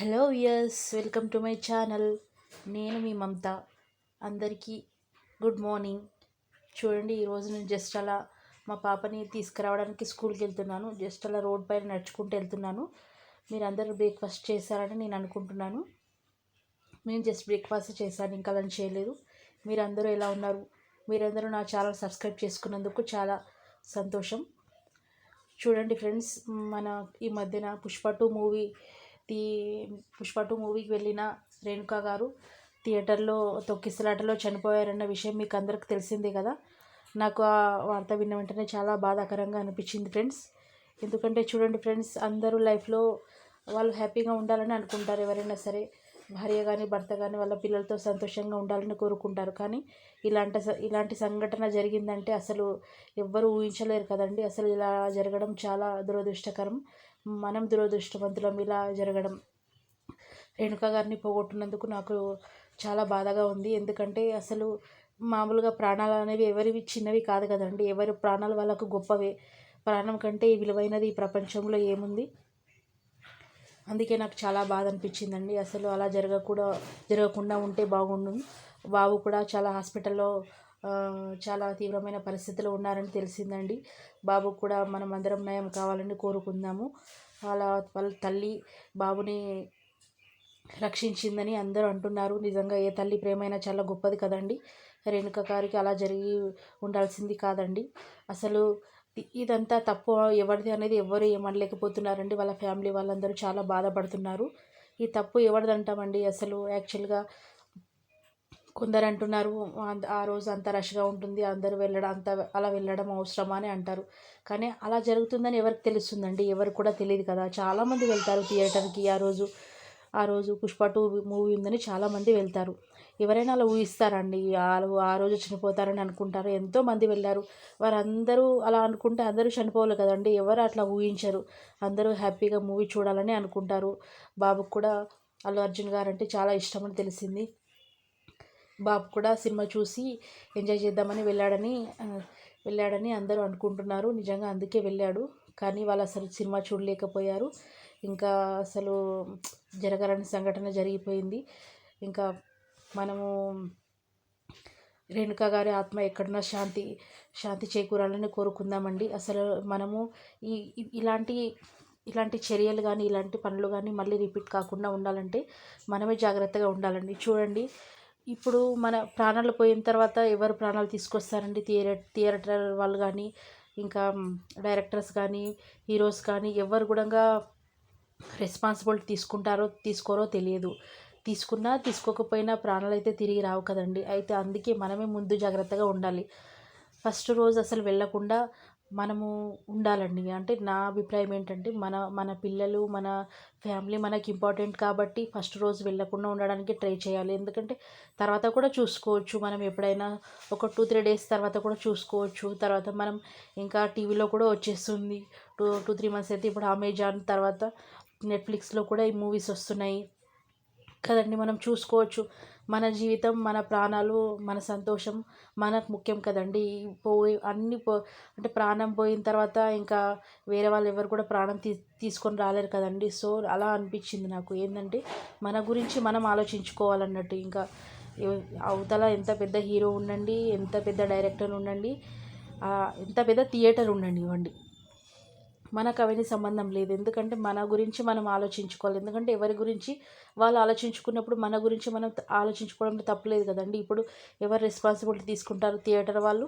Hello viewers welcome to my channel. నేను మీ మమత. అందరికీ గుడ్ మార్నింగ్. చూడండి ఈరోజు నేను జస్ట్ అలా మా పాపని తీసుకురావడానికి స్కూల్కి వెళ్తున్నాను. జస్ట్ అలా రోడ్ పైన నడుచుకుంటూ వెళ్తున్నాను. మీరు అందరూ బ్రేక్ఫాస్ట్ చేశారని నేను అనుకుంటున్నాను. నేను జస్ట్ బ్రేక్ఫాస్ట్ చేశాను ఇంకా లంచ్ చేయలేదు. మీరందరూ ఎలా ఉన్నారు? మీరందరూ నా ఛానల్ సబ్స్క్రైబ్ చేసుకున్నందుకు చాలా సంతోషం. చూడండి ఫ్రెండ్స్ మన ఈ మధ్యన Pushpa two movie the Pushpa two మూవీకి వెళ్ళిన రేణుకా గారు థియేటర్లో తొక్కిసలాటలో చనిపోయారన్న విషయం మీకు అందరికి తెలిసిందే కదా. నాకు ఆ వార్త విన్న వెంటనే చాలా బాధాకరంగా అనిపించింది ఫ్రెండ్స్. ఎందుకంటే చూడండి ఫ్రెండ్స్ అందరూ లైఫ్లో వాళ్ళు హ్యాపీగా ఉండాలని అనుకుంటారు ఎవరైనా సరే. భార్య కానీ భర్త కానీ వాళ్ళ పిల్లలతో సంతోషంగా ఉండాలని కోరుకుంటారు. కానీ ఇలాంటి ఇలాంటి సంఘటన జరిగిందంటే అసలు ఎవ్వరు ఊహించలేరు కదండి. అసలు ఇలా జరగడం చాలా దురదృష్టకరం. మనం దురదృష్టవంతులం ఇలా జరగడం. రేణుక గారిని పోగొట్టినందుకు నాకు చాలా బాధగా ఉంది. ఎందుకంటే అసలు మామూలుగా ప్రాణాలు అనేవి ఎవరివి చిన్నవి కాదు కదండి. ఎవరి ప్రాణాలు వాళ్ళకు గొప్పవే. ప్రాణం కంటే విలువైనది ఈ ప్రపంచంలో ఏముంది? అందుకే నాకు చాలా బాధ అనిపించిందండి. అసలు అలా జరగకూడ జరగకుండా ఉంటే బాగుండు. బాబు కూడా చాలా హాస్పిటల్లో చాలా తీవ్రమైన పరిస్థితిలో ఉన్నారని తెలిసిందండి. బాబుకు కూడా మనం అందరం నయం కావాలని కోరుకుందాము. అలా వాళ్ళ తల్లి బాబుని రక్షించిందని అందరూ అంటున్నారు. నిజంగా ఏ తల్లి ప్రేమైనా చాలా గొప్పది కదండి. రేణుక గారికి అలా జరిగి ఉండాల్సింది కాదండి. అసలు ఇదంతా తప్పు ఎవరిది అనేది ఎవరు ఏమనలేకపోతున్నారండి. వాళ్ళ ఫ్యామిలీ వాళ్ళందరూ చాలా బాధపడుతున్నారు. ఈ తప్పు ఎవరిది అంటామండి అసలు యాక్చువల్గా కొందరు అంటున్నారు "ఆ- ఆ రోజు అంత రష్గా ఉంటుంది అందరూ వెళ్ళడం అంత అలా వెళ్ళడం అవసరమా అని అంటారు. కానీ అలా జరుగుతుందని ఎవరికి తెలుస్తుందండి? ఎవరికి కూడా తెలియదు కదా. చాలామంది వెళ్తారు థియేటర్కి ఆ రోజు ఆ రోజు పుష్ప టూ మూవీ ఉందని చాలామంది వెళ్తారు. ఎవరైనా అలా ఊహిస్తారండి వాళ్ళు ఆ రోజు చనిపోతారని అనుకుంటారు. ఎంతోమంది వెళ్ళారు. వారందరూ అలా అనుకుంటే అందరూ చనిపోవాలి కదండి. ఎవరు అట్లా ఊహించరు. అందరూ హ్యాపీగా మూవీ చూడాలని అనుకుంటారు. బాబుకు కూడా అల్లు అర్జున్ గారు అంటే చాలా ఇష్టమని తెలిసింది. బాబు కూడా సినిమా చూసి ఎంజాయ్ చేద్దామని వెళ్ళాడని వెళ్ళాడని అందరూ అనుకుంటున్నారు. నిజంగా అందుకే వెళ్ళాడు. కానీ వాళ్ళు అసలు సినిమా చూడలేకపోయారు. ఇంకా అసలు జరగాలని సంఘటన జరిగిపోయింది. ఇంకా మనము రేణుకా గారి ఆత్మ ఎక్కడున్నా శాంతి శాంతి చేకూరాలని కోరుకుందామండి. అసలు మనము ఈ ఇలాంటి ఇలాంటి చర్యలు కానీ ఇలాంటి పనులు కానీ మళ్ళీ రిపీట్ కాకుండా ఉండాలంటే మనమే జాగ్రత్తగా ఉండాలండి. చూడండి ఇప్పుడు మన ప్రాణాలు పోయిన తర్వాత ఎవరు ప్రాణాలు తీసుకొస్తారండి? థియేటర్ థియేటర్ వాళ్ళు కానీ ఇంకా డైరెక్టర్స్ కానీ హీరోస్ కానీ ఎవరు కూడా రెస్పాన్సిబిలిటీ తీసుకుంటారో తీసుకోరో తెలియదు. తీసుకున్నా తీసుకోకపోయినా ప్రాణాలు అయితే తిరిగి రావు కదండి. అయితే అందుకే మనమే ముందు జాగ్రత్తగా ఉండాలి. ఫస్ట్ రోజు అసలు వెళ్ళకుండా మనము ఉండాలండి. అంటే నా అభిప్రాయం ఏంటంటే మన మన పిల్లలు మన ఫ్యామిలీ మనకి ఇంపార్టెంట్ కాబట్టి ఫస్ట్ రోజు వెళ్ళకుండా ఉండడానికి ట్రై చేయాలి. ఎందుకంటే తర్వాత కూడా చూసుకోవచ్చు. మనం ఎప్పుడైనా ఒక టూ త్రీ డేస్ తర్వాత కూడా చూసుకోవచ్చు. తర్వాత మనం ఇంకా టీవీలో కూడా వచ్చేస్తుంది. టూ టూ త్రీ మంత్స్ అయితే ఇప్పుడు అమెజాన్ తర్వాత నెట్ఫ్లిక్స్లో కూడా ఈ మూవీస్ వస్తున్నాయి. కదండి మనం చూసుకోవచ్చు. మన జీవితం మన ప్రాణాలు మన సంతోషం మనకు ముఖ్యం కదండి. పోయి అన్ని పో అంటే ప్రాణం పోయిన తర్వాత ఇంకా వేరే వాళ్ళు ఎవరు కూడా ప్రాణం తీ తీసుకొని రాలేరు కదండి. సో అలా అనిపించింది నాకు. ఏంటంటే మన గురించి మనం ఆలోచించుకోవాలన్నట్టు. ఇంకా అవతల ఎంత పెద్ద హీరో ఉండండి ఎంత పెద్ద డైరెక్టర్ ఉండండి ఎంత పెద్ద థియేటర్ ఉండండి ఇవ్వండి. మనకు అవన్నీ సంబంధం లేదు. ఎందుకంటే మన గురించి మనం ఆలోచించుకోవాలి. ఎందుకంటే ఎవరి గురించి వాళ్ళు ఆలోచించుకున్నప్పుడు మన గురించి మనం ఆలోచించుకోవడం తప్పలేదు కదండి. ఇప్పుడు ఎవరు రెస్పాన్సిబిలిటీ తీసుకుంటారు? థియేటర్ వాళ్ళు